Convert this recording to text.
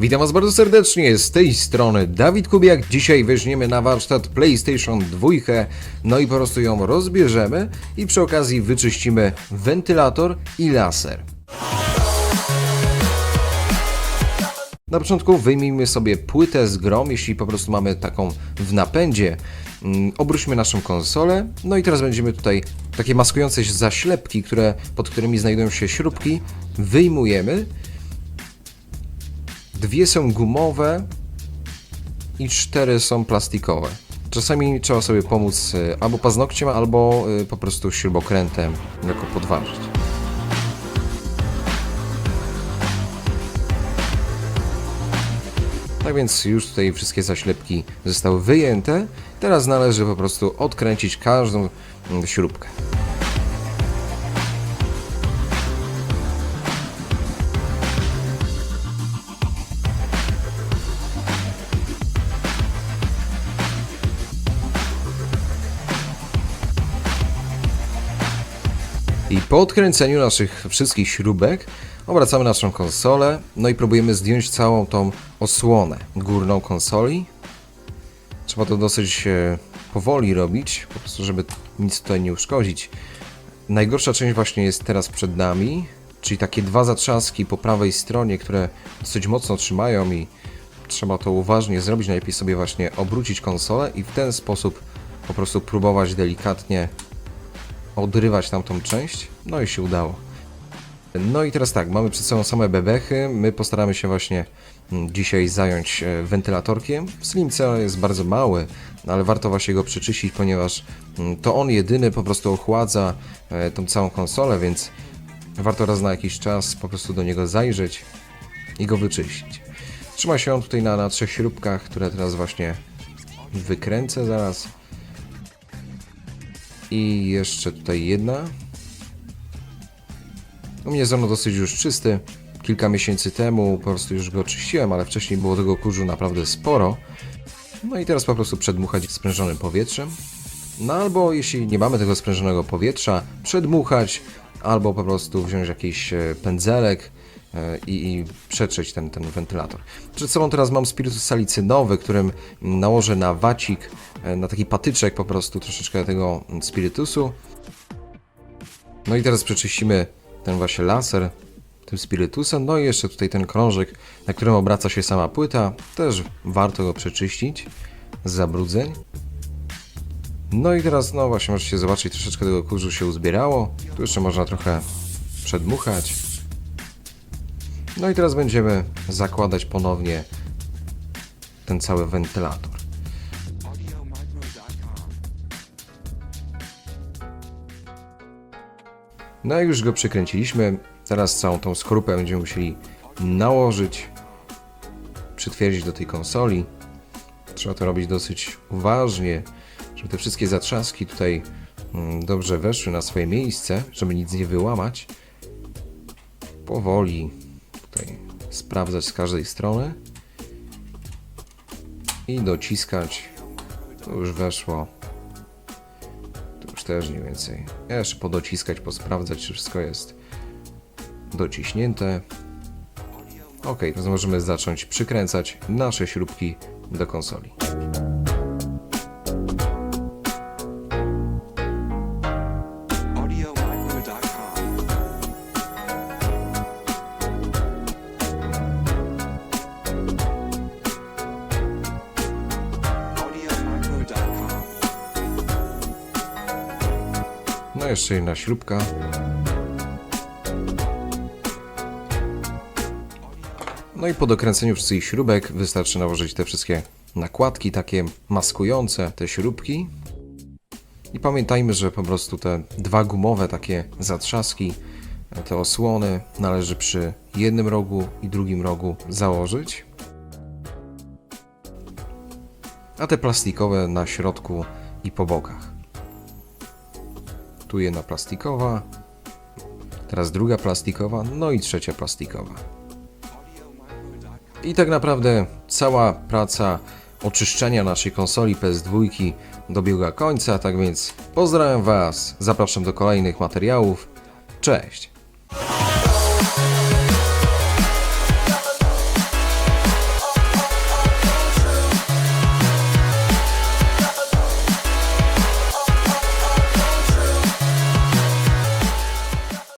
Witam Was bardzo serdecznie, z tej strony Dawid Kubiak. Dzisiaj weźmiemy na warsztat PlayStation 2, no i po prostu ją rozbierzemy i przy okazji wyczyścimy wentylator i laser. Na początku wyjmijmy sobie płytę z grom, jeśli po prostu mamy taką w napędzie. Mm, Obróćmy naszą konsolę. No i teraz będziemy tutaj takie maskujące się zaślepki, które, pod którymi znajdują się śrubki, wyjmujemy. Dwie są gumowe i cztery są plastikowe. Czasami trzeba sobie pomóc y, albo paznokciem, albo y, po prostu śrubokrętem jako podważyć. Tak więc już tutaj wszystkie zaślepki zostały wyjęte. Teraz należy po prostu odkręcić każdą mm, śrubkę. I po odkręceniu naszych wszystkich śrubek obracamy naszą konsolę, no i próbujemy zdjąć całą tą osłonę górną konsoli. Trzeba to dosyć e, powoli robić, po prostu żeby nic tutaj nie uszkodzić. Najgorsza część właśnie jest teraz przed nami, czyli takie dwa zatrzaski po prawej stronie, które dosyć mocno trzymają i trzeba to uważnie zrobić. Najlepiej sobie właśnie obrócić konsolę i w ten sposób po prostu próbować delikatnie odrywać tamtą część. No i się udało. No i teraz tak, mamy przed sobą same bebechy. My postaramy się właśnie mm, dzisiaj zająć e, wentylatorkiem. Slimce jest bardzo mały, ale warto właśnie go przeczyścić, ponieważ mm, to on jedyny po prostu ochładza e, tą całą konsolę, więc warto raz na jakiś czas po prostu do niego zajrzeć i go wyczyścić. Trzyma się on tutaj na, na trzech śrubkach, które teraz właśnie wykręcę zaraz. I jeszcze tutaj jedna. U mnie jest ono dosyć już czysty. Kilka miesięcy temu po prostu już go czyściłem, ale wcześniej było tego kurzu naprawdę sporo. No i teraz po prostu przedmuchać sprężonym powietrzem. No albo jeśli nie mamy tego sprężonego powietrza, przedmuchać, albo po prostu wziąć jakiś e, pędzelek i, przetrzeć ten, ten wentylator. Przed sobą teraz mam spirytus salicynowy, którym nałożę na wacik, e, na taki patyczek po prostu troszeczkę tego spirytusu. No i teraz przeczyścimy ten właśnie laser tym spirytusem, no i jeszcze tutaj ten krążek, na którym obraca się sama płyta, też warto go przeczyścić z zabrudzeń. No i teraz, no właśnie, możecie zobaczyć, troszeczkę tego kurzu się uzbierało. Tu jeszcze można trochę przedmuchać. No i teraz będziemy zakładać ponownie ten cały wentylator. No i już go przykręciliśmy. Teraz całą tą skorupę będziemy musieli nałożyć, przytwierdzić do tej konsoli. Trzeba to robić dosyć uważnie, żeby te wszystkie zatrzaski tutaj mm, dobrze weszły na swoje miejsce, żeby nic nie wyłamać. Powoli tutaj sprawdzać z każdej strony i dociskać. To już weszło. Tu już też mniej więcej. Jeszcze podociskać, posprawdzać, czy wszystko jest dociśnięte. Ok, teraz możemy zacząć przykręcać nasze śrubki do konsoli. Jeszcze jedna śrubka. No i po dokręceniu wszystkich śrubek wystarczy nałożyć te wszystkie nakładki takie maskujące te śrubki. I pamiętajmy, że po prostu te dwa gumowe takie zatrzaski, te osłony należy przy jednym rogu i drugim rogu założyć. A te plastikowe na środku i po bokach. Jedna plastikowa, teraz druga plastikowa, no i trzecia plastikowa. I tak naprawdę cała praca oczyszczenia naszej konsoli PS2 dobiega końca, tak więc pozdrawiam Was, zapraszam do kolejnych materiałów. Cześć!